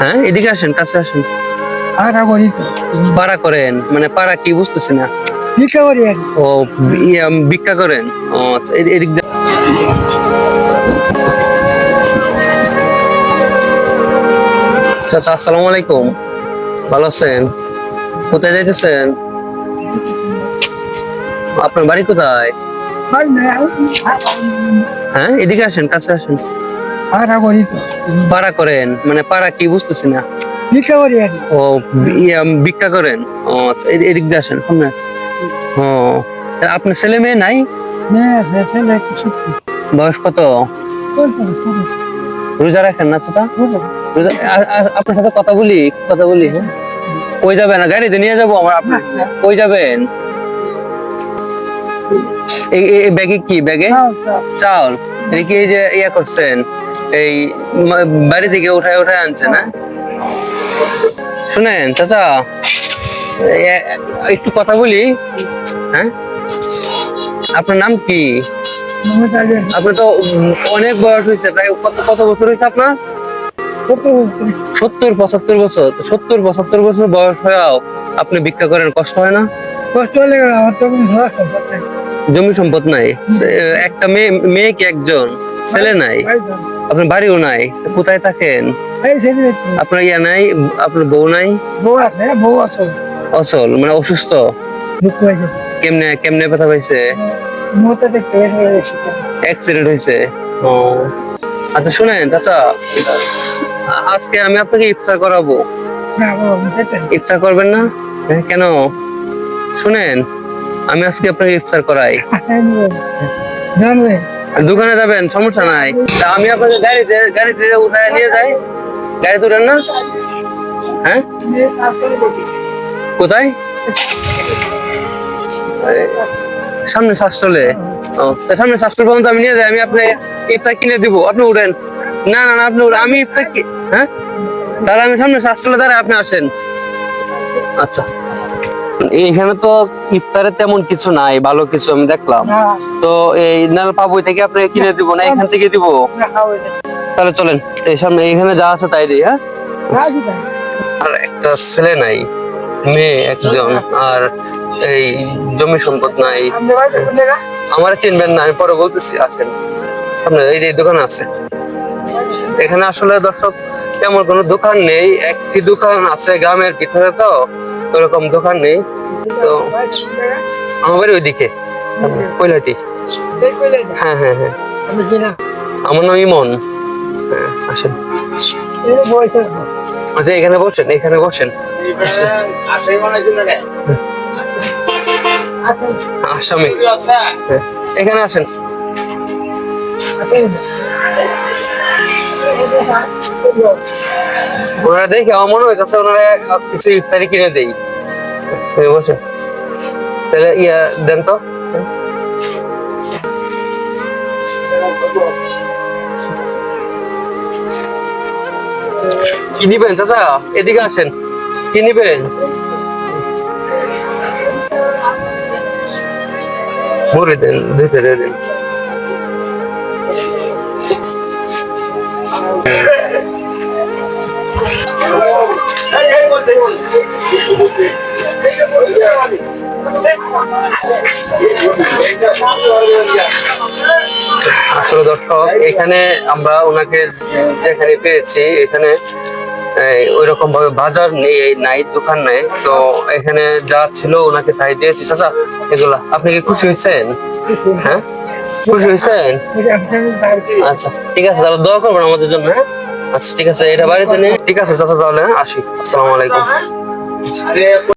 হ্যাঁ এদিকে আসেন কাছে আসেন। ভাড়া করি তো। পাড়া করেন মানে পাড়া কি বুঝতেছি না। ভিক্ষা করি ও ভিক্ষা করেন? ও আচ্ছা এদিক চাচা আসসালামু আলাইকুম। ভালো আছেন? কোথায় যাইতেছেন? আপনার বাড়ি কোথায়? হ্যাঁ এদিকে আসেন কাছে আসেন। ভাড়া করি তো। পাড়া করেন? মানে পাড়া কি বুঝতেছি না। ভিক্ষা করি আর ও ভিক্ষা করেন? ও আচ্ছা এদিক দিয়ে আসেন সামনে ও আপনার ছেলে মেয়ে নাই? মেয়ে আছে ছেলে সত্যি বয়স কত? রোজা রাখেন না চাচা রোজা আর- আর আপনার সাথে কথা বলি কথা বলি। হ্যাঁ? কই যাবেন? গাড়িতে নিয়ে যাব আমার আপনি কই যাবেন? এই ব্যাগে কি ব্যাগে? চাউল এই যে ইয়া করছেন? এই বাড়ি থেকে উঠায় উঠায় আনছেন হ্যাঁ শুনেন চাচা একটু কথা বলি? হ্যাঁ? আপনার নাম কি? আপনার তো অনেক বয়স হয়েছে প্রায় কত কত বছর হয়েছে আপনার? সত্তর পঁচাত্তর বছর। সত্তর পঁচাত্তর বছর বয়স হয়েও আপনি ভিক্ষা করেন কষ্ট হয় না? কষ্ট হলে। জমি সম্পদ নাই? একটা মেয়ে মেয়ে কি একজন? ছেলে নাই? আপনার বাড়িও নাই কোথায় থাকেন? আপনার ইয়া নাই আপনার বউ নাই? বউ আছে বউ আছে। অচল মানে অসুস্থ? কেমনে কেমনে ব্যথা পাইছে? অ্যাক্সিডেন্ট হয়েছে। ও। আচ্ছা শুনেন চাচা আ- আজকে আমি আপনাকে ইফতার করাবো। ইফতার করবেন না? হ্যাঁ, কেন? শুনেন আমি আজকে আপনাকে ইফতার করাই। আর দোকানে যাবেন, সমস্যা নাই। তা আমি আপনাকে গাড়িতে গাড়িতে উঠায় নিয়ে যাই, গাড়িতে উঠেন না? হ্যাঁ? কোথায়? সামনে শাসটলে ও সামনে শাসটল পর্যন্ত আমি নিয়ে যাই, আমি আপনি ইফতার কিনে দিব, আপনি উঠেন। না না না, আপনি। আমি ইফতার হ্যাঁ? তাহলে আমি সামনে শাসটলে দাঁড়ায় আপনি আসেন। আচ্ছা। এখানে তো ইফতারে তেমন কিছু নাই ভালো কিছু আমি দেখলাম। তো এই নাল পাবই থেকে আপনি কিনে দিব না এখান থেকে দিব? তাহলে চলেন এই সামনে এখানে যা আছে তাই দিই হ্যাঁ? আর একটা ছেলে নাই মেয়ে একজন আর এই জমি সম্পদ নাই। আমার চিনবেন না আমি পরে বলতেছি আসেন। সামনে এই যে দোকান আছে। এখানে আসলে দর্শক তেমন কোনো দোকান নেই একটি দোকান আছে গ্রামের ভিতরে তো। ওরকম দোকান নেই তো আমার ওইদিকে কৈলাটি। হ্যাঁ হ্যাঁ হ্যাঁ। আমার নাম ইমন। হ্যাঁ আসেন। আচ্ছা এখানে বসেন এখানে বসেন। আসামি। হ্যাঁ, এখানে আসেন। ওনারা দেখে আমার মনে হইতেছে ওনারা কিছু ইফতারি কিনে দেই। এই তাহলে ইয়া দেন তো। কি নিবেন চাচা? এদিকে আসেন। কি নিবেন? মুড়ি দেন ভিতরে দেন। আসলে দর্শক, এখানে আমরা ওনাকে যেখানে পেয়েছি, এখানে ওইরকম ভাবে বাজার নেই নাই, দোকান নাই। তো এখানে যা ছিল ওনাকে তাই দিয়েছি। চাচা, এগুলা, আপনি কি খুশি হয়েছেন? হ্যাঁ? খুশি হয়েছেন? আচ্ছা ঠিক আছে তাহলে দোয়া করবেন আমাদের জন্য হ্যাঁ? আচ্ছা ঠিক আছে এটা বাড়িতে নিয়ে ঠিক আছে চাচা তাহলে হ্যাঁ? আসি। আসসালামু আলাইকুম।